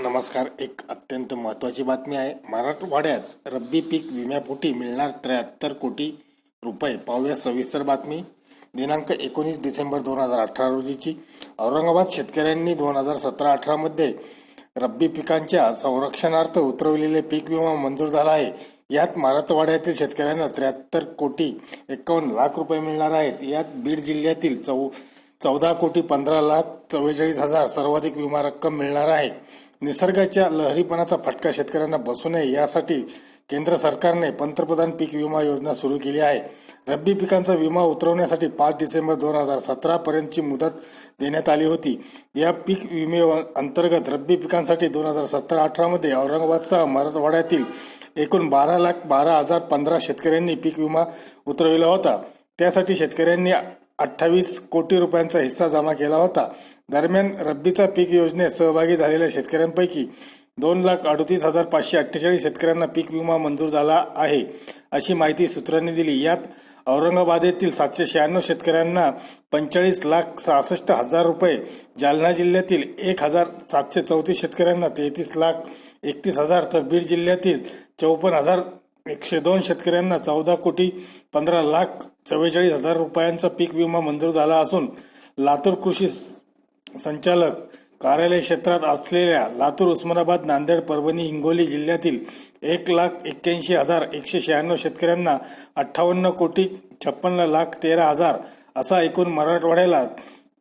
नमस्कार एक अत्यंत महत्वाची बातमी आहे. मराठवाड्यात रब्बी पीक विम्यापोटी मिळणार त्र्याहत्तर कोटी रुपये. पाहूया सविस्तर बातमी. दिनांक एकोणीस डिसेंबर दोन हजार अठरा रोजीची. औरंगाबाद शेतकऱ्यांनी दोन हजार सतरा अठरामध्ये रब्बी पिकांच्या संरक्षणार्थ उतरवलेले पीक विमा मंजूर झाला आहे. यात मराठवाड्यातील शेतकऱ्यांना त्र्याहत्तर कोटी एकावन्न लाख रुपये मिळणार आहेत. यात बीड जिल्ह्यातील चौ चौदा कोटी पंधरा लाख चव्वेचाळीस हजार सर्वाधिक विमा रक्कम मिळणार आहे. निसर्गाच्या लहरीपणाचा फटका शेतकऱ्यांना बसू नये यासाठी केंद्र सरकारने पंतप्रधान पीक विमा योजना सुरू केली आहे. रब्बी पिकांचा विमा उतरवण्यासाठी पाच डिसेंबर दोन हजार सतरा पर्यंतची मुदत देण्यात आली होती. या पीक विमे अंतर्गत रब्बी पिकांसाठी दोन हजार सतरा अठरामध्ये औरंगाबादसह मराठवाड्यातील एकूण बारा लाख बारा हजार पंधरा शेतकऱ्यांनी पीक विमा उतरविला होता. त्यासाठी शेतकऱ्यांनी अठ्ठावीस कोटी रुपयांचा हिस्सा जमा केला होता. दरम्यान रब्बीचा पीक योजनेत सहभागी झालेल्या शेतकऱ्यांपैकी दोन लाख अडतीस हजार पाचशे अठ्ठेचाळीस शेतकऱ्यांना पीक विमा मंजूर झाला आहे अशी माहिती सूत्रांनी दिली. यात औरंगाबाद येथील सातशे शहाण्णव शेतकऱ्यांना पंचेचाळीस लाख सहासष्ट हजार रुपये जालना जिल्ह्यातील एक हजार सातशे चौतीस शेतकऱ्यांना तेहतीस लाख एकतीस हजार तर बीड जिल्ह्यातील चौपन्न हजार एकशे दोन शेतकऱ्यांना चौदा कोटी पंधरा लाख चव्वेचाळीस हजार रुपयांचा पीक विमा मंजूर झाला असून लातूर कृषी संचालक कार्यालय क्षेत्रात असलेल्या लातूर उस्मानाबाद नांदेड परभणी हिंगोली जिल्ह्यातील एक लाख एक्क्याऐंशी हजार एकशे शहाण्णव शेतकऱ्यांना अठ्ठावन्न कोटी छप्पन्न लाख तेरा हजार असा एकूण मराठवाड्याला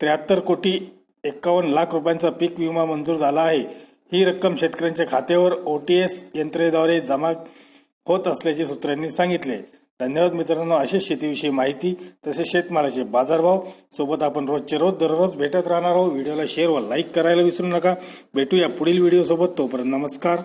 त्र्याहत्तर कोटी एक्कावन्न लाख रुपयांचा पीक विमा मंजूर झाला आहे. ही रक्कम शेतकऱ्यांच्या खात्यावर ओ टी एस यंत्रणेद्वारे जमा होत असल्याचे सूत्रांनी सांगितले. धन्यवाद मित्रांनो अशीच शेतीविषयी माहिती तसेच शेतमालाचे बाजारभाव सोबत आपण रोजचे रोज दररोज भेटत राहणार आहोत. व्हिडिओला शेअर व लाईक करायला विसरू नका. भेटूया पुढील व्हिडिओ सोबत तोपर्यंत नमस्कार.